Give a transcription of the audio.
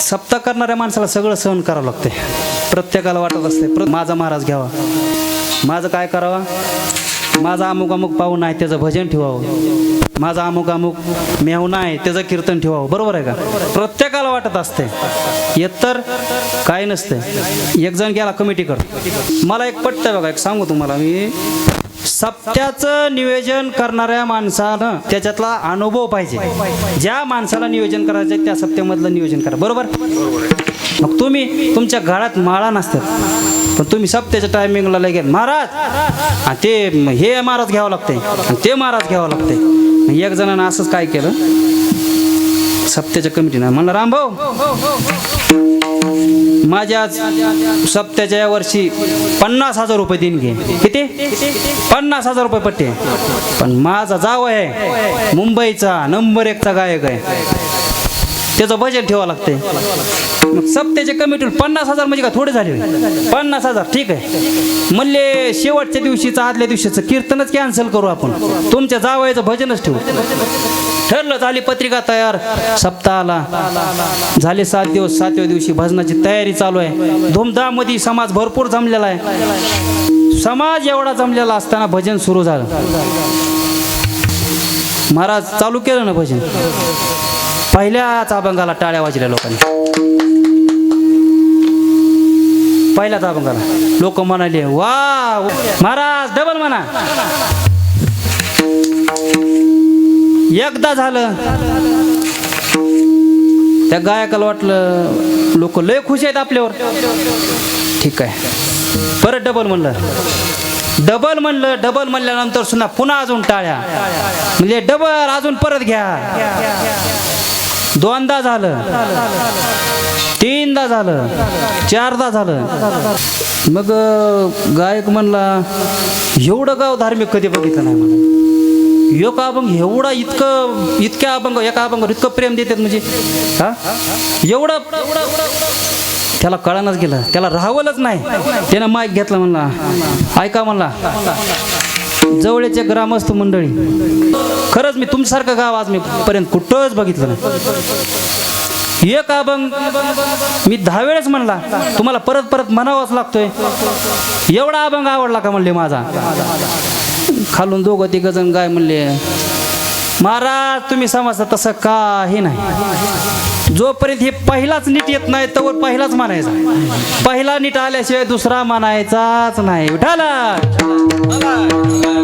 सप्ताह करणाऱ्या माणसाला सगळं सहन करावं लागते प्रत्येकाला वाटत असते प्र माझा महाराज घ्यावा. माझं काय करावा? माझा अमुक अमुक पाहू आहे त्याचं भजन ठेवावं. माझा अमुक अमुक मेहून आहे त्याचं कीर्तन ठेवावं. बरोबर आहे का? प्रत्येकाला वाटत असते येत तर काय नसते एक जण गेला कमिटीकडं मला एक पटतं बघा एक सांगू तुम्हाला मी. सप्त्याचं नियोजन करणाऱ्या माणसानं त्याच्यातला अनुभव पाहिजे. ज्या माणसाला नियोजन करायचं आहे त्या सप्त्यामधलं नियोजन करा. बरोबर? मग तुम्ही तुमच्या घरात माळा नसतात. पण तुम्ही सप्त्याच्या टायमिंगला लगेच महाराज ते हे महाराज घ्यावं लागते ते महाराज घ्यावं लागते एक जणानं असंच काय केलं? सप्त्याच्या कमिटीनं. म्हणलं रामभाऊ माझ्या आज सप्त्याच्या या वर्षी पन्नास हजार रुपये देईन घे. किती? पन्नास हजार रुपये पट्टे. पण माझा जाव आहे. मुंबईचा नंबर एकचा गायक आहे. त्याचं बजेट ठेवावं लागते मग कमी ठेवून पन्नास हजार म्हणजे का थोडे झाले पन्नास हजार ठीक आहे. म्हणले शेवटच्या दिवशीचं आदल्या दिवशीचं कीर्तनच कॅन्सल करू आपण. तुमच्या जावयाचं भजनच ठेवू. ठरलं झाली पत्रिका तयार. सप्ताहाला. झाले सात दिवस सातव्या दिवशी भजनाची तयारी चालू आहे. धूमधाममध्ये समाज भरपूर जमलेला आहे. समाज एवढा जमलेला असताना भजन सुरू झालं. महाराज चालू केलं ना भजन? पहिल्याच अभंगाला टाळ्या वाजल्या लोकांनी. पहिल्याच अभंगाला. लोक म्हणाले वा महाराज डबल म्हणा. एकदा झालं. त्या गायकाला वाटलं लोक लय खुश आहेत आपल्यावर. ठीक आहे. परत डबल म्हणलं. डबल म्हणलं डबल म्हणल्यानंतर सुद्धा पुन्हा अजून टाळ्या. म्हणजे डबल अजून परत घ्या. दोनदा झालं. तीनदा झालं. चारदा झालं. मग गायक म्हणला एवढं गाव धार्मिक कधी बघितलं नाही म्हणा एक अभंग एवढा इतकं इतक्या अभंग एका अभंगावर इतकं प्रेम देतात म्हणजे हा? एवढं त्याला कळानच गेलं. त्याला राहावलंच नाही. त्यानं माईक घेतला म्हणला ऐका म्हणला जवळचे ग्रामस्थ मंडळी खरंच मी तुमच्यासारखं गाव आज मी पर्यंत कुठंच बघितलं नाही. एक अभंग मी दहा वेळेस म्हणला तुम्हाला परत परत म्हणावाच लागतोय. एवढा अभंग आवडला का म्हणले माझा? खालून दोघं तिघ गजन गाय म्हणले महाराज तुम्ही समजता तसं काही नाही. जोपर्यंत हे पहिलाच नीट येत नाही तोवर पहिलाच मानायचा. पहिला नीट आल्याशिवाय दुसरा मानायचाच नाही. उठाला. bye-bye.